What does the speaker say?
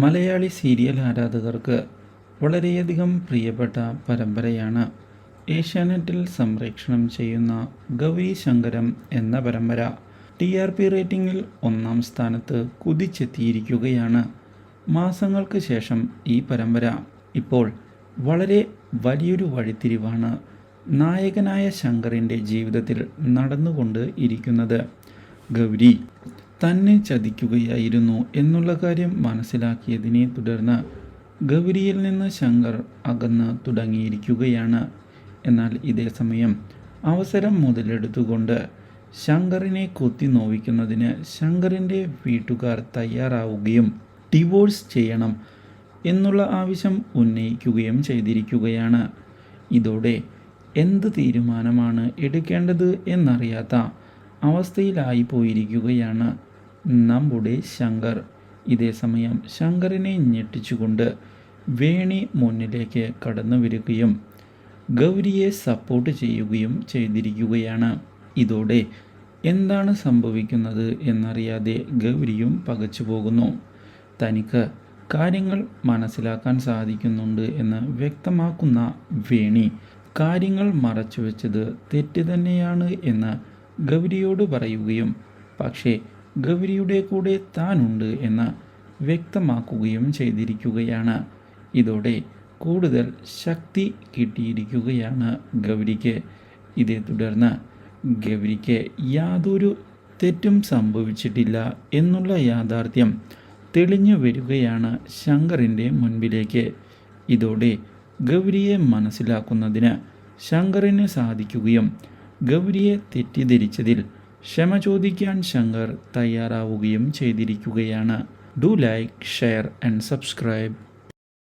Malayali serial ആരാധകർക്ക് വളരെയധികം പ്രിയപ്പെട്ട പരമ്പരയാണ് ഏഷ്യാനെറ്റിൽ സംപ്രേക്ഷണം ചെയ്യുന്ന ഗൗരി ശങ്കരം എന്ന പരമ്പര. ടി ആർ പി റേറ്റിംഗിൽ ഒന്നാം സ്ഥാനത്ത് കുതിച്ചെത്തിയിരിക്കുകയാണ് മാസങ്ങൾക്ക് ശേഷം ഈ പരമ്പര. ഇപ്പോൾ വളരെ വലിയൊരു വഴിത്തിരിവാണ് നായകനായ ശങ്കറിന്റെ ജീവിതത്തിൽ നടന്നുകൊണ്ട് ഇരിക്കുന്നത്. ഗൗരി തന്നെ ചതിക്കുകയായിരുന്നു എന്നുള്ള കാര്യം മനസ്സിലാക്കിയതിനെ തുടർന്ന് ഗൗരിയിൽ നിന്ന് ശങ്കർ അകന്ന് തുടങ്ങിയിരിക്കുകയാണ്. എന്നാൽ ഇതേ സമയം അവസരം മുതലെടുത്തുകൊണ്ട് ശങ്കറിനെ കൊത്തി നോവിക്കുന്നതിന് ശങ്കറിന്റെ വീട്ടുകാർ തയ്യാറാവുകയും ഡിവോഴ്സ് ചെയ്യണം എന്നുള്ള ആവശ്യം ഉന്നയിക്കുകയും ചെയ്തിരിക്കുകയാണ്. ഇതോടെ എന്ത് തീരുമാനമാണ് എടുക്കേണ്ടത് എന്നറിയാത്ത അവസ്ഥയിലായി പോയിരിക്കുകയാണ് നമ്മുടെ ശങ്കർ ഇതേ സമയം ശങ്കറിനെ ഞെട്ടിച്ചുകൊണ്ട് വേണി മുന്നിലേക്ക് കടന്നു വരികയും ഗൗരിയെ സപ്പോർട്ട് ചെയ്യുകയും ചെയ്തിരിക്കുകയാണ്. ഇതോടെ എന്താണ് സംഭവിക്കുന്നത് എന്നറിയാതെ ഗൗരിയും പകച്ചു പോകുന്നു. തനിക്ക് കാര്യങ്ങൾ മനസ്സിലാക്കാൻ സാധിക്കുന്നുണ്ട് എന്ന് വ്യക്തമാക്കുന്ന വേണി കാര്യങ്ങൾ മറച്ചു വെച്ചത് തെറ്റ് തന്നെയാണ് എന്ന് ഗൗരിയോട് പറയുകയും പക്ഷേ ഗൗരിയുടെ കൂടെ താനുണ്ട് എന്ന് വ്യക്തമാക്കുകയും ചെയ്തിരിക്കുകയാണ്. ഇതോടെ കൂടുതൽ ശക്തി കിട്ടിയിരിക്കുകയാണ് ഗൗരിക്ക്. ഇതേ തുടർന്ന് ഗൗരിക്ക് യാതൊരു തെറ്റും സംഭവിച്ചിട്ടില്ല എന്നുള്ള യാഥാർത്ഥ്യം തെളിഞ്ഞു വരികയാണ് ശങ്കറിന്റെ മുൻപിലേക്ക്. ഇതോടെ ഗൗരിയെ മനസ്സിലാക്കുന്നതിന് ശങ്കറിന് സാധിക്കുകയും ഗൗരിയെ തെറ്റിദ്ധരിച്ചതിൽ ക്ഷമ ചോദിക്കാൻ ശങ്കർ തയ്യാറാവുകയും ചെയ്തിരിക്കുകയാണ്. Do like share and subscribe